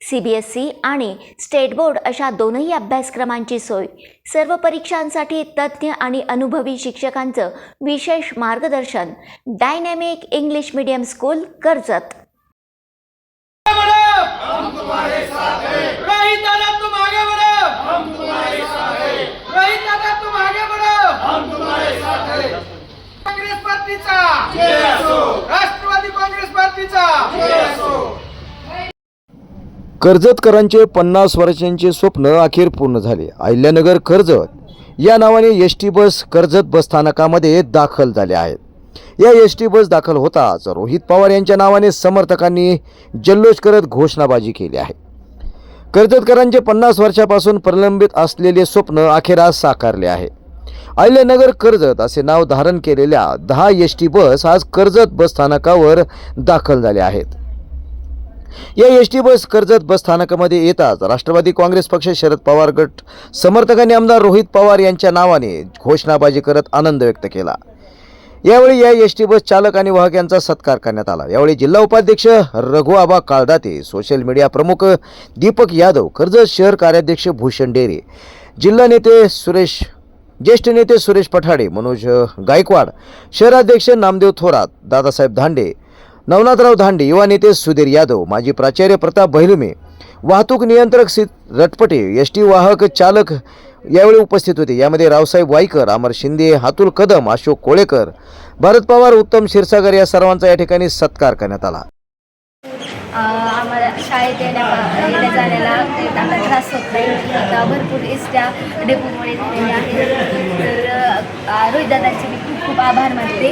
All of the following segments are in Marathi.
सी बी एस ई आणि स्टेट बोर्ड अशा दोनही अभ्यासक्रमांची सोय. सर्व परीक्षांसाठी तज्ज्ञ आणि अनुभवी शिक्षकांचं विशेष मार्गदर्शन. Dynamic English medium school Karjat. Rashtrawadi Congress पार्टीचा. कर्जतकरांचे पन्नास वर्षांचे स्वप्न अखेर पूर्ण झाले. अहिल्यानगर कर्जत या नावाने S T bus Karjat bus स्थानकामध्ये दाखल झाले आहेत. या एस टी बस दाखल होताच रोहित पवार यांच्या नावाने समर्थकांनी जल्लोष करत घोषणाबाजी केली आहे. कर्जतकरांचे पन्नास वर्षापासून प्रलंबित असलेले स्वप्न अखेर आज साकारले आहे. अहिल्यानगर कर्जत असे नाव धारण केलेल्या दहा एस टी बस आज कर्जत बस स्थानकावर दाखल झाल्या आहेत. या S T bus Karjat bus स्थानकामध्ये येताच राष्ट्रवादी काँग्रेस पक्ष शरद पवार गट समर्थकांनी आमदार रोहित पवार यांच्या नावाने घोषणाबाजी करत आनंद व्यक्त केला. यावेळी या एस टी बस चालक आणि वाहक यांचा सत्कार करण्यात आला. यावेळी जिल्हा उपाध्यक्ष रघुआबा काळदाते सोशल मीडिया प्रमुख दीपक यादव कर्जत शहर कार्याध्यक्ष भूषण डेरे जिल्हा नेते सुरेश ज्येष्ठ नेते सुरेश पठाडे मनोज गायकवाड शहराध्यक्ष नामदेव थोरात दादासाहेब धांडे नवनाथराव धांडे युवा नेते सुधीर यादव माजी प्राचार्य प्रताप बहिलुमे वाहतूक नियंत्रक सी रटपटे एस टी वाहक चालक यावेळी उपस्थित होते. यामध्ये रावसाहेब वाईकर अमर शिंदे हातुल कदम अशोक कोळेकर भारत पवार उत्तम क्षीरसागर या सर्वांचा या ठिकाणी सत्कार करण्यात आला. आम्हाला शाळेत येण्या येण्या जाण्याला त्रास होत नाही. भरपूर एसट्या डेपोमुळे तर आभार मानते.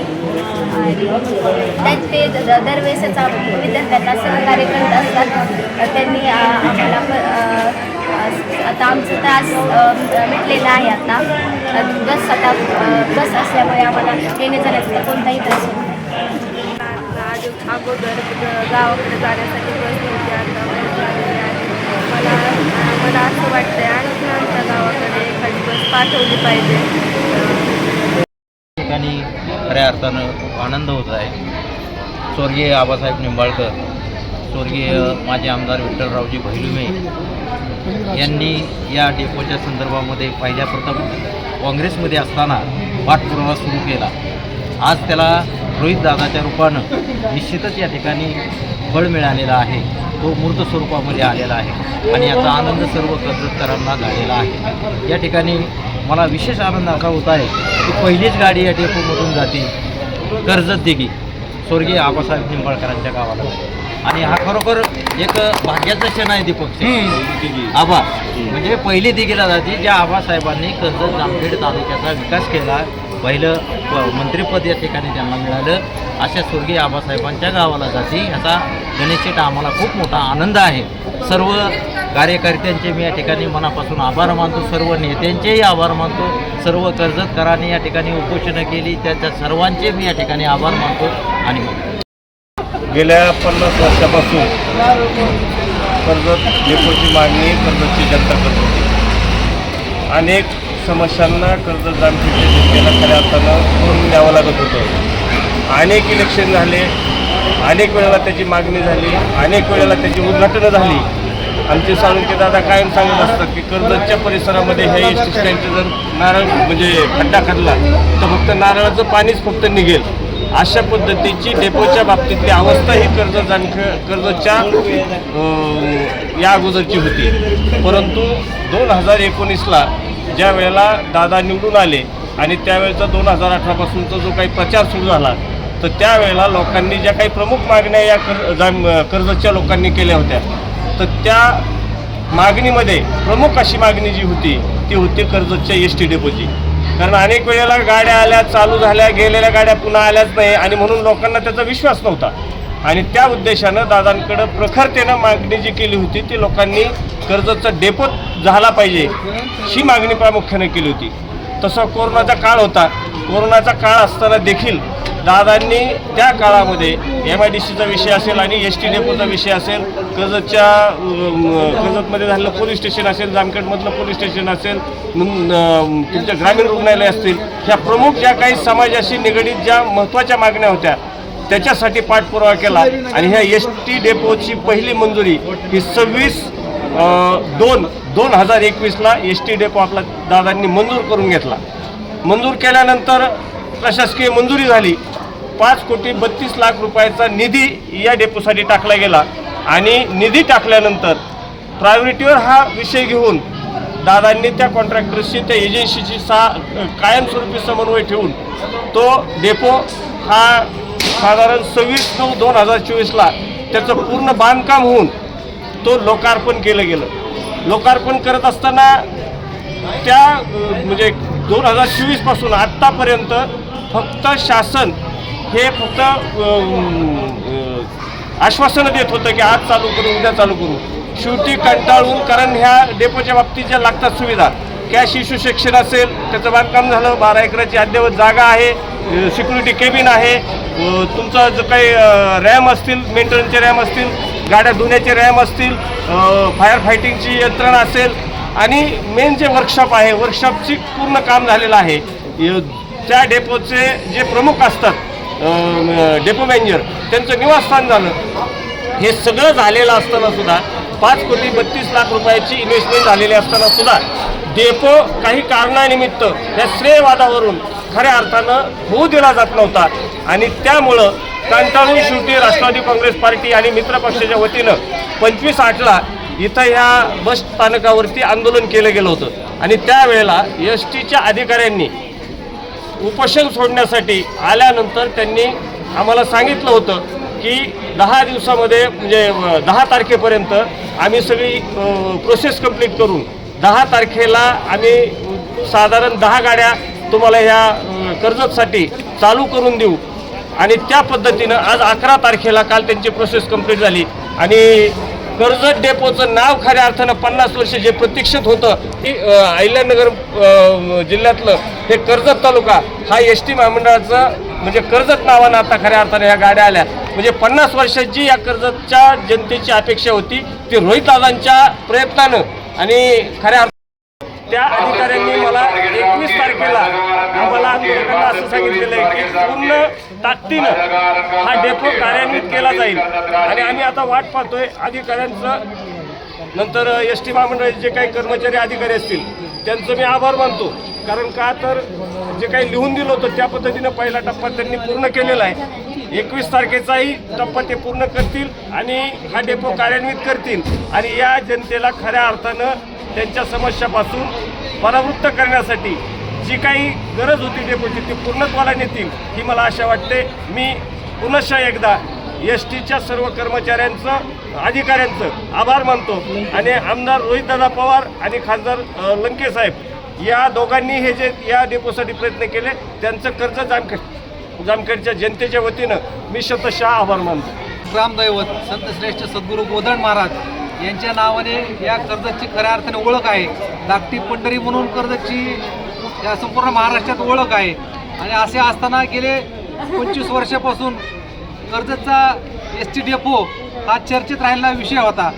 आणि त्यांचे दरवेळेसच विद्यार्थ्यांना सहकार्य करत असतात. त्यांनी आम्हाला आता आमचं त्रास अ, मिटलेला आहे आता. बस आता बस असल्यामुळे आम्हाला येण्या जाण्याचा कोणताही त्रास होत नाही. अगोदर गावाकडे जाण्यासाठी बस नव्हती आता बस आहे. मला मला असं वाटतंय आणखी आमच्या गावाकडे एखादी बस पाठवली पाहिजे. खऱ्या अर्थानं आनंद होत आहे. स्वर्गीय आबासाहेब निंबाळकर स्वर्गीय माजी आमदार विठ्ठलरावजी भैलुमे यांनी या डेपोच्या संदर्भामध्ये पहिल्या प्रथम काँग्रेसमध्ये असताना पाठपुरावा सुरू केला. आज त्याला रोहितदादाच्या रूपानं निश्चितच या ठिकाणी बळ मिळालेला आहे. तो मूर्त स्वरूपामध्ये आलेला आहे आणि याचा आनंद सर्व कर्जतकरांना झालेला आहे. या ठिकाणी मला विशेष आनंद असा होत आहे की पहिलीच गाडी या डेपोमधून जाते. कर्जत दिघी स्वर्गीय आबासाहेब निंबाळकरांच्या गावाला. आणि हा खरोखर एक भाग्याचा क्षण आहे दीपक आबा म्हणजे पहिली दिघीला जाते ज्या आबासाहेबांनी कर्जत जामखेड तालुक्याचा विकास केला. पहिलं प- मंत्रिपद या ठिकाणी त्यांना मिळालं. अशा स्वर्गीय आबासाहेबांच्या गावाला जाते. याचा गणेशचेट आम्हाला खूप मोठा आनंद आहे. सर्व कार्यकर्त्यांचे मी या ठिकाणी मनापासून आभार मानतो. सर्व नेत्यांचेही आभार मानतो. सर्व कर्जतकरांनी या ठिकाणी उपोषणं केली. त्याच्या सर्वांचे मी या ठिकाणी आभार मानतो आणि गेल्या पन्नास वर्षापासून कर्जत डेपोची मागणी कर्जतची जनता करत होती. अनेक समस्यांना कर्जत जामखेडच्या जनतेला खऱ्या अर्थानं तोंड द्यावं लागत होतं. अनेक इलेक्शन झाले अनेक वेळेला त्याची मागणी झाली अनेक वेळेला त्याची उद्घाटनं झाली. आमचे साळुंके दादा कायम सांगत असतात की कर्जतच्या परिसरामध्ये हे एस टी स्टँडचं जर नारळ म्हणजे खड्डा खाल्ला तर फक्त नारळाचं पाणीच फक्त निघेल. अशा पद्धतीची डेपोच्या बाबतीतली अवस्था ही कर्ज जाणख कर्जतच्या या अगोदरची होती. परंतु दोन हजार एकोणीसला ज्या वेळेला दादा निवडून आले आणि त्यावेळेचा दोन हजार अठरापासूनचा जो काही प्रचार सुरू झाला तर त्यावेळेला लोकांनी ज्या काही प्रमुख मागण्या या कर जाम कर्जतच्या लोकांनी केल्या होत्या तर त्या मागणीमध्ये प्रमुख अशी मागणी जी होती ती होती कर्जतच्या एस टी डेपोची कारण अनेक वेळेला गाड्या आल्या चालू झाल्या गेलेल्या गाड्या पुन्हा आल्याच नाही आणि म्हणून लोकांना त्याचा विश्वास नव्हता. आणि त्या उद्देशानं दादांकडं प्रखरतेनं मागणी जी केली होती ती लोकांनी कर्जतचा डेपो झाला पाहिजे ही मागणी प्रामुख्याने केली होती. तसा कोरोनाचा काळ होता. कोरोनाचा काळ असताना देखील दादांनी त्या काळामध्ये एम आय डी सीचा विषय असेल आणि एस टी डेपोचा विषय असेल कर्जतच्या कर्जतमध्ये झालेलं पोलीस स्टेशन असेल जामखेडमधलं पोलीस स्टेशन असेल तुमच्या ग्रामीण रुग्णालय असतील ह्या प्रमुख ज्या काही समाजाशी निगडीत ज्या महत्त्वाच्या मागण्या होत्या त्याच्यासाठी पाठपुरावा केला. आणि ह्या एस टी डेपोची पहिली मंजुरी ही सव्वीस दोन दोन हजार एकवीसला एस टी डेपो आपला दादांनी मंजूर करून घेतला. मंजूर केल्यानंतर प्रशासकीय मंजुरी झाली. पाच कोटी बत्तीस लाख रुपयाचा निधी या डेपोसाठी टाकला गेला आणि निधी टाकल्यानंतर प्रायोरिटीवर हा विषय घेऊन दादांनी त्या कॉन्ट्रॅक्टर्सची त्या एजन्सीची सा कायमस्वरूपी समन्वय ठेवून तो डेपो हा साधारण सव्वीस नऊ दोन हजार चोवीसला त्याचं पूर्ण बांधकाम होऊन तो लोकार्पण केलं गेलं. लोकार्पण करत असताना त्या म्हणजे दोन हजार चोवीसपासून आत्तापर्यंत फक्त शासन हे फक्त आश्वासनं देत होतं की आज चालू करू उद्या चालू करू. शेवटी कंटाळून कारण ह्या डेपोच्या बाबतीत ज्या लागतात सुविधा कॅश शिशु शिक्षण असेल त्याचं बांधकाम झालं बारा एकराची अद्ययावत जागा आहे सिक्युरिटी केबिन आहे तुमचं जो काही रॅम असतील मेंटेनन्सचे रॅम असतील गाड्या धुण्याचे रॅम असतील फायर फायटिंगची यंत्रणा असेल आणि मेन जे वर्कशॉप आहे वर्कशॉपची पूर्ण काम झालेलं आहे. य- त्या डेपोचे जे प्रमुख असतात डेपो मॅनेजर त्यांचं निवासस्थान झालं. हे सगळं झालेलं असताना सुद्धा पाच कोटी बत्तीस लाख रुपयाची इन्व्हेस्टमेंट झालेली असताना सुद्धा डेपो काही कारणानिमित्त या श्रेयवादावरून खऱ्या अर्थानं होऊ दिला जात नव्हता. आणि त्यामुळं कंटाळून शेवटी राष्ट्रवादी काँग्रेस पार्टी आणि मित्र पक्षाच्या वतीनं पंचवीस आठला इथं ह्या बस स्थानकावरती आंदोलन केलं गेलं होतं. आणि त्यावेळेला एस टीच्या अधिकाऱ्यांनी उपोषण सोडण्यासाठी आल्यानंतर त्यांनी आम्हाला सांगितलं होतं की दहा दिवसामध्ये म्हणजे दहा तारखेपर्यंत आम्ही सगळी प्रोसेस कंप्लीट करून दहा तारखेला आम्ही साधारण दहा गाड्या तुम्हाला ह्या कर्जतसाठी चालू करून देऊ. आणि त्या पद्धतीनं आज अकरा तारखेला काल त्यांची प्रोसेस कंप्लीट झाली. आणि कर्जत डेपोचं नाव खऱ्या अर्थानं पन्नास वर्ष जे प्रतीक्षित होतं की अहिल्यानगर जिल्ह्यातलं हे कर्जत तालुका हा एस टी महामंडळाचं म्हणजे कर्जत नावानं आता खऱ्या अर्थानं ह्या गाड्या आल्या. म्हणजे पन्नास वर्षाची या कर्जतच्या जनतेची अपेक्षा होती ती रोहितदादांच्या प्रयत्नानं. आणि खऱ्या अर्थ त्या अधिकाऱ्यांनी मला एकवीस तारखेला आम्हाला आंदोलकांना असं सांगितलेलं आहे की पूर्ण ताकदीनं हा डेपो कार्यान्वित केला जाईल. आणि आम्ही आता वाट पाहतोय अधिकाऱ्यांचं. नंतर एस टी महामंडळाचे जे काही कर्मचारी अधिकारी असतील त्यांचं मी आभार मानतो. कारण का तर जे काही लिहून दिलं होतं त्या पद्धतीनं पहिला टप्पा त्यांनी पूर्ण केलेला आहे. एकवीस तारखेचाही टप्पा ते पूर्ण करतील आणि हा डेपो कार्यान्वित करतील. आणि या जनतेला खऱ्या अर्थानं त्यांच्या समस्यापासून परावृत्त करण्यासाठी जी काही गरज होती डेपोची ती पूर्णत्वाला नेतील ही मला आशा वाटते. मी पुनश्च एकदा एस टीच्या सर्व कर्मचाऱ्यांचं अधिकाऱ्यांचं आभार मानतो. आणि आमदार रोहितदादा पवार आणि खासदार लंकेसाहेब लंके साहेब या दोघांनी हे जे या डेपोसाठी प्रयत्न केले त्यांचं कर्ज जामखेड जामखेडच्या जनतेच्या वतीनं मी शतशः आभार मानतो. ग्रामदैवत संतश्रेष्ठ सद्गुरू गोधन महाराज यांच्या नावाने या कर्जतची खऱ्या अर्थाने ओळख आहे. धाकटी पंढरी म्हणून कर्जतची या संपूर्ण महाराष्ट्रात ओळख आहे. आणि असे असताना गेले पंचवीस वर्षापासून कर्जतचा एस टी डेपो हा चर्चेत राहिलेला विषय होता.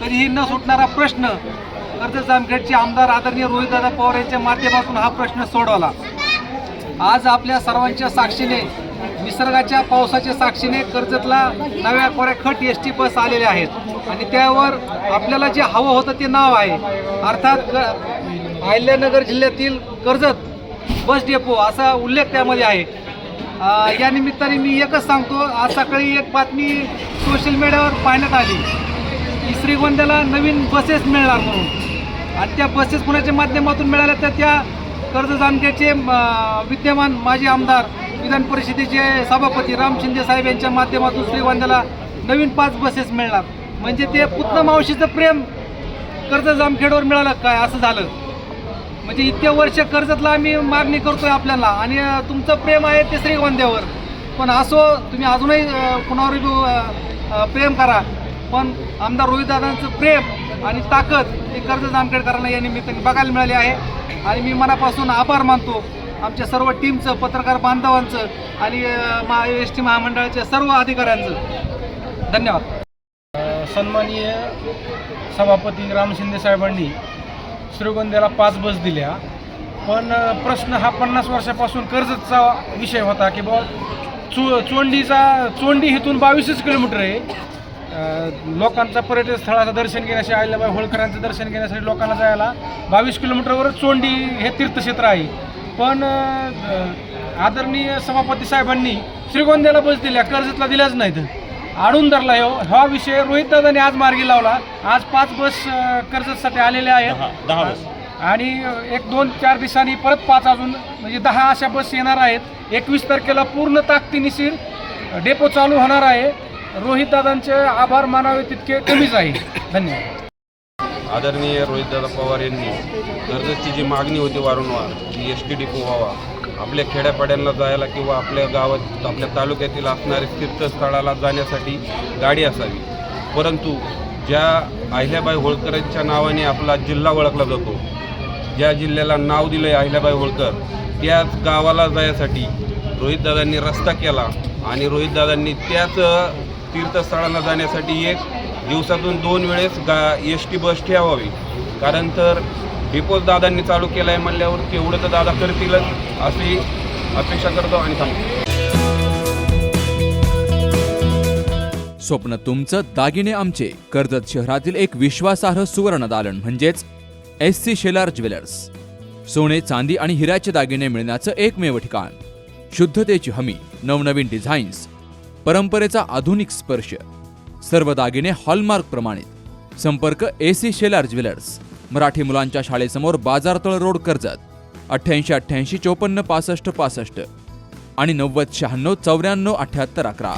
तरीही न सुटणारा प्रश्न कर्जत जामखेडचे आमदार आदरणीय रोहितदादा पवार यांच्या माध्यमातून हा प्रश्न सोडवला. आज आपल्या सर्वांच्या साक्षीने निसर्गाच्या पावसाच्या साक्षीने कर्जतला नव्या कोऱ्या खट एस टी बस आलेल्या आहेत. आणि त्यावर आपल्याला जे हवं होतं ते नाव आहे. अर्थात अहिल्यानगर जिल्ह्यातील कर्जत बस डेपो असा उल्लेख त्यामध्ये आहे. या निमित्ताने मी एकच सांगतो आज सकाळी एक बातमी सोशल मीडियावर पाहण्यात आली. की श्रीगोंद्याला नवीन बसेस मिळणार म्हणून. आणि त्या बसेस कुणाच्या माध्यमातून मिळाल्या तर त्या कर्ज जामखेडचे विद्यमान माजी आमदार विधान परिषदेचे सभापती राम शिंदे साहेब यांच्या माध्यमातून श्रीगोंद्याला नवीन पाच बसेस मिळणार. म्हणजे ते पुत्र मावशीचं प्रेम कर्ज जामखेडवर मिळालं काय असं झालं. म्हणजे इतक्या वर्ष कर्जतला आम्ही मागणी करतोय आपल्याला. आणि तुमचं प्रेम आहे ते श्रीगोंद्यावर. पण असो तुम्ही अजूनही कुणावर प्रेम करा. पण आमदार रोहितदादांचं प्रेम आणि ताकद हे कर्ज जामखेडकरांना या निमित्ताने बघायला मिळाली आहे. आणि मी मनापासून आभार मानतो आमच्या सर्व टीमचं पत्रकार बांधवांचं आणि महा एस टी महामंडळाच्या सर्व अधिकाऱ्यांचं. धन्यवाद. सन्माननीय सभापती राम शिंदे साहेबांनी श्रीगोंद्याला पाच बस दिल्या. पण प्रश्न हा पन्नास वर्षापासून कर्जतचा विषय होता की बाबा चो चोंडीचा चोंडी इथून बावीसच किलोमीटर आहे. लोकांचा पर्यटन स्थळाचं दर्शन घेण्यासाठी अहिल्याबाई होळकरांचं दर्शन घेण्यासाठी लोकांना जायला बावीस किलोमीटरवर चोंडी हे तीर्थक्षेत्र आहे. पण आदरणीय सभापती साहेबांनी श्रीगोंद्याला बस दिल्या कर्जतला दिल्याच नाहीत. आणून धरला हो हा विषय रोहित दादाने आज मार्गी लावला. आज पाच बस कर्जतसाठी आलेल्या आहेत. दहा बस. आणि एक दोन चार दिवसांनी परत पाच अजून म्हणजे दहा अशा बस येणार आहेत. एकवीस तारखेला पूर्ण ताकदीनिशीर डेपो चालू होणार आहे. रोहित दादांचे आभार मानावे तितके कमीच आहे धन्यवाद. आदरणीय रोहितदादा पवार यांनी कर्जतची जी मागणी होती वारंवार की एस टी डिपो व्हावा आपल्या खेड्यापाड्यांना जायला किंवा आपल्या गावात आपल्या तालुक्यातील असणारे तीर्थस्थळाला जाण्यासाठी गाडी असावी. परंतु ज्या अहिल्याबाई होळकरांच्या नावाने आपला जिल्हा ओळखला जातो ज्या जिल्ह्याला नाव दिलं आहे अहिल्याबाई होळकर त्याच गावाला जाण्यासाठी रोहितदादांनी रस्ता केला आणि रोहितदादांनी त्याच तीर्थस्थळांना जाण्यासाठी एक दिवसातून दोन वेळेस गा एस टी बस ठेवावी. कारण तर डिपोज दादांनी चालू केलं आहे म्हणल्यावर केवढं तर दादा करतीलच अशी अपेक्षा करतो आणि थांबतो स्वप्न तुमचं दागिने आमचे. कर्जत शहरातील एक विश्वासार्ह सुवर्ण दालन म्हणजेच एस सी शेलार ज्वेलर्स सोने चांदी आणि हिऱ्याचे दागिने मिळण्याचं एकमेव ठिकाण. शुद्धतेची हमी नवनवीन डिझाईन्स परंपरेचा आधुनिक स्पर्श. सर्व दागिने हॉलमार्क प्रमाणित. संपर्क ए सी शेलार ज्वेलर्स मराठी मुलांच्या शाळेसमोर बाजारतळ रोड कर्जत अठ्ठ्याऐंशी अठ्ठ्याऐंशी चोपन्न पासष्ट पासष्ट आणि नव्वद शहाण्णव चौऱ्याण्णव अठ्ठ्याहत्तर अकरा.